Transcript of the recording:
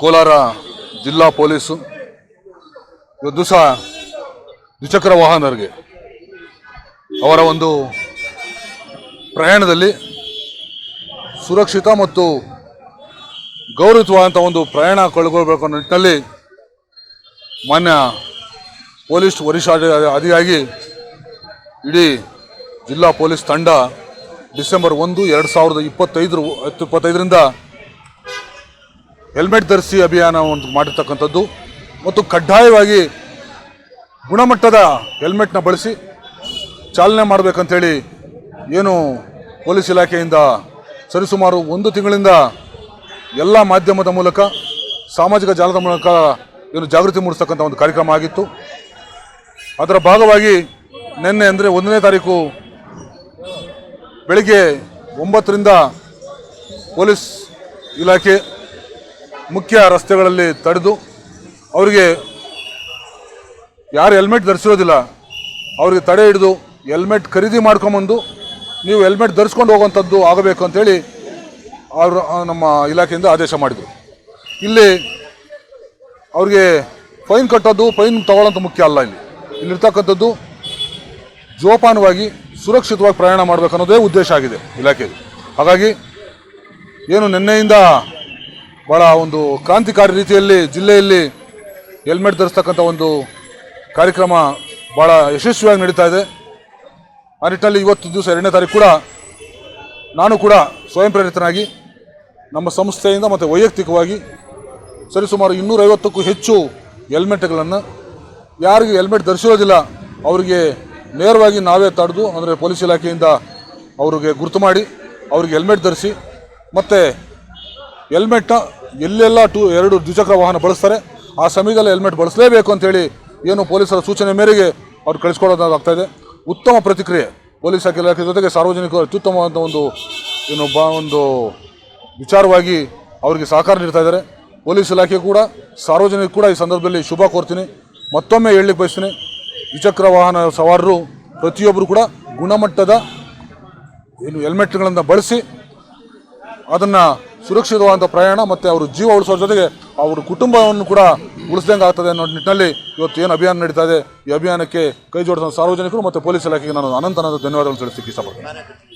ಕೋಲಾರ ಜಿಲ್ಲಾ ಪೊಲೀಸು. ಇವತ್ತು ಸಹ ದ್ವಿಚಕ್ರ ವಾಹನರಿಗೆ ಅವರ ಒಂದು ಪ್ರಯಾಣದಲ್ಲಿ ಸುರಕ್ಷಿತ ಮತ್ತು ಗೌರವಿತವಾದಂಥ ಒಂದು ಪ್ರಯಾಣ ಕಳ್ಕೊಳ್ಬೇಕು ಅನ್ನೋ ನಿಟ್ಟಿನಲ್ಲಿ ಮಾನ್ಯ ಪೊಲೀಸ್ ವರಿಷ್ಠಾಧಿಕಾರಿಯಾಗಿ ಇಡೀ ಜಿಲ್ಲಾ ಪೊಲೀಸ್ ತಂಡ ಡಿಸೆಂಬರ್ ಒಂದು, ಎರಡು ಸಾವಿರದ ಇಪ್ಪತ್ತೈದರ ಇಪ್ಪತ್ತೈದರಿಂದ ಹೆಲ್ಮೆಟ್ ಧರಿಸಿ ಅಭಿಯಾನ ಒಂದು ಮಾಡಿರ್ತಕ್ಕಂಥದ್ದು ಮತ್ತು ಕಡ್ಡಾಯವಾಗಿ ಗುಣಮಟ್ಟದ ಹೆಲ್ಮೆಟ್ನ ಬಳಸಿ ಚಾಲನೆ ಮಾಡಬೇಕಂತೇಳಿ ಏನು ಪೊಲೀಸ್ ಇಲಾಖೆಯಿಂದ ಸರಿಸುಮಾರು ಒಂದು ತಿಂಗಳಿಂದ ಎಲ್ಲ ಮಾಧ್ಯಮದ ಮೂಲಕ, ಸಾಮಾಜಿಕ ಜಾಲದ ಮೂಲಕ ಏನು ಜಾಗೃತಿ ಮೂಡಿಸ್ತಕ್ಕಂಥ ಒಂದು ಕಾರ್ಯಕ್ರಮ ಆಗಿತ್ತು. ಅದರ ಭಾಗವಾಗಿ ನಿನ್ನೆ ಅಂದರೆ ಒಂದನೇ ತಾರೀಕು ಬೆಳಿಗ್ಗೆ ಒಂಬತ್ತರಿಂದ ಪೊಲೀಸ್ ಇಲಾಖೆ ಮುಖ್ಯ ರಸ್ತೆಗಳಲ್ಲಿ ತಡೆದು ಅವರಿಗೆ ಯಾರು ಹೆಲ್ಮೆಟ್ ಧರಿಸಿರೋದಿಲ್ಲ, ಅವರಿಗೆ ತಡೆ ಹಿಡಿದು ಹೆಲ್ಮೆಟ್ ಖರೀದಿ ಮಾಡ್ಕೊಂಬಂದು ನೀವು ಹೆಲ್ಮೆಟ್ ಧರಿಸ್ಕೊಂಡು ಹೋಗುವಂಥದ್ದು ಆಗಬೇಕು ಅಂತೇಳಿ ಅವರು ನಮ್ಮ ಇಲಾಖೆಯಿಂದ ಆದೇಶ ಮಾಡಿದರು. ಇಲ್ಲಿ ಅವ್ರಿಗೆ ಫೈನ್ ಕಟ್ಟೋದು, ಫೈನ್ ತಗೊಳ್ಳೋಂಥ ಮುಖ್ಯ ಅಲ್ಲ ಇಲ್ಲಿ. ಇಲ್ಲಿರ್ತಕ್ಕಂಥದ್ದು ಜೋಪಾನವಾಗಿ ಸುರಕ್ಷಿತವಾಗಿ ಪ್ರಯಾಣ ಮಾಡಬೇಕನ್ನೋದೇ ಉದ್ದೇಶ ಆಗಿದೆ ಇಲಾಖೆಯಲ್ಲಿ ಹಾಗಾಗಿ ಏನು ನಿನ್ನೆಯಿಂದ ಭಾಳ ಒಂದು ಕ್ರಾಂತಿಕಾರಿ ರೀತಿಯಲ್ಲಿ ಜಿಲ್ಲೆಯಲ್ಲಿ ಹೆಲ್ಮೆಟ್ ಧರಿಸ್ತಕ್ಕಂಥ ಒಂದು ಕಾರ್ಯಕ್ರಮ ಭಾಳ ಯಶಸ್ವಿಯಾಗಿ ನಡೀತಾ ಇದೆ. ಆ ನಿಟ್ಟಿನಲ್ಲಿ ಇವತ್ತು ದಿವಸ ಎರಡನೇ ತಾರೀಕು ಕೂಡ ನಾನು ಕೂಡ ಸ್ವಯಂ ಪ್ರೇರಿತನಾಗಿ ನಮ್ಮ ಸಂಸ್ಥೆಯಿಂದ ಮತ್ತು ವೈಯಕ್ತಿಕವಾಗಿ ಸರಿಸುಮಾರು ಇನ್ನೂರೈವತ್ತಕ್ಕೂ ಹೆಚ್ಚು ಹೆಲ್ಮೆಟ್ಗಳನ್ನು ಯಾರಿಗೆ ಹೆಲ್ಮೆಟ್ ಧರಿಸಿರೋದಿಲ್ಲ, ಅವರಿಗೆ ನೇರವಾಗಿ ನಾವೇ ತಡೆದು ಅಂದರೆ ಪೊಲೀಸ್ ಇಲಾಖೆಯಿಂದ ಅವರಿಗೆ ಗುರುತು ಮಾಡಿ ಅವರಿಗೆ ಹೆಲ್ಮೆಟ್ ಧರಿಸಿ ಮತ್ತು ಹೆಲ್ಮೆಟ್ನ ಎಲ್ಲೆಲ್ಲ ಟೂ ಎರಡು ದ್ವಿಚಕ್ರ ವಾಹನ ಬಳಸ್ತಾರೆ. ಆ ಸಮಯದಲ್ಲಿ ಹೆಲ್ಮೆಟ್ ಬಳಸಲೇಬೇಕು ಅಂತೇಳಿ ಏನು ಪೊಲೀಸರ ಸೂಚನೆ ಮೇರೆಗೆ ಅವ್ರು ಕಳಿಸ್ಕೊಡೋದಾಗ್ತಾ ಇದೆ ಉತ್ತಮ ಪ್ರತಿಕ್ರಿಯೆ ಪೊಲೀಸ್ ಇಲಾಖೆ ಜೊತೆಗೆ ಸಾರ್ವಜನಿಕರು ಅತ್ಯುತ್ತಮವಾದ ಒಂದು ಏನು ಬಾ ಒಂದು ವಿಚಾರವಾಗಿ ಅವರಿಗೆ ಸಹಕಾರ ನೀಡ್ತಾ ಇದ್ದಾರೆ. ಪೊಲೀಸ್ ಇಲಾಖೆ ಕೂಡ ಸಾರ್ವಜನಿಕ ಕೂಡ ಈ ಸಂದರ್ಭದಲ್ಲಿ ಶುಭ ಕೋರ್ತೀನಿ. ಮತ್ತೊಮ್ಮೆ ಹೇಳಲಿಕ್ಕೆ ಬಯಸ್ತೀನಿ, ದ್ವಿಚಕ್ರ ವಾಹನ ಸವಾರರು ಪ್ರತಿಯೊಬ್ಬರು ಕೂಡ ಗುಣಮಟ್ಟದ ಏನು ಹೆಲ್ಮೆಟ್ಗಳನ್ನು ಬಳಸಿ ಅದನ್ನು ಸುರಕ್ಷಿತವಾದಂಥ ಪ್ರಯಾಣ ಮತ್ತು ಅವರು ಜೀವ ಉಳಿಸೋದ್ರ ಜೊತೆಗೆ ಅವ್ರ ಕುಟುಂಬವನ್ನು ಕೂಡ ಉಳಿಸ್ದಂಗೆ ಆಗ್ತದೆ ಅನ್ನೋ ನಿಟ್ಟಿನಲ್ಲಿ ಇವತ್ತು ಏನು ಅಭಿಯಾನ ನಡೀತಾ ಇದೆ. ಈ ಅಭಿಯಾನಕ್ಕೆ ಕೈ ಜೋಡಿಸಿದ ಸಾರ್ವಜನಿಕರು ಮತ್ತು ಪೊಲೀಸ್ ಇಲಾಖೆಗೆ ನಾನು ಅನಂತನಾದ ಧನ್ಯವಾದಗಳನ್ನು ಧನ್ಯವಾದಗಳು ತಿಳಿಸ್ಲಿಕ್ಕೆ ಇಷ್ಟಪಡ್ತೀನಿ.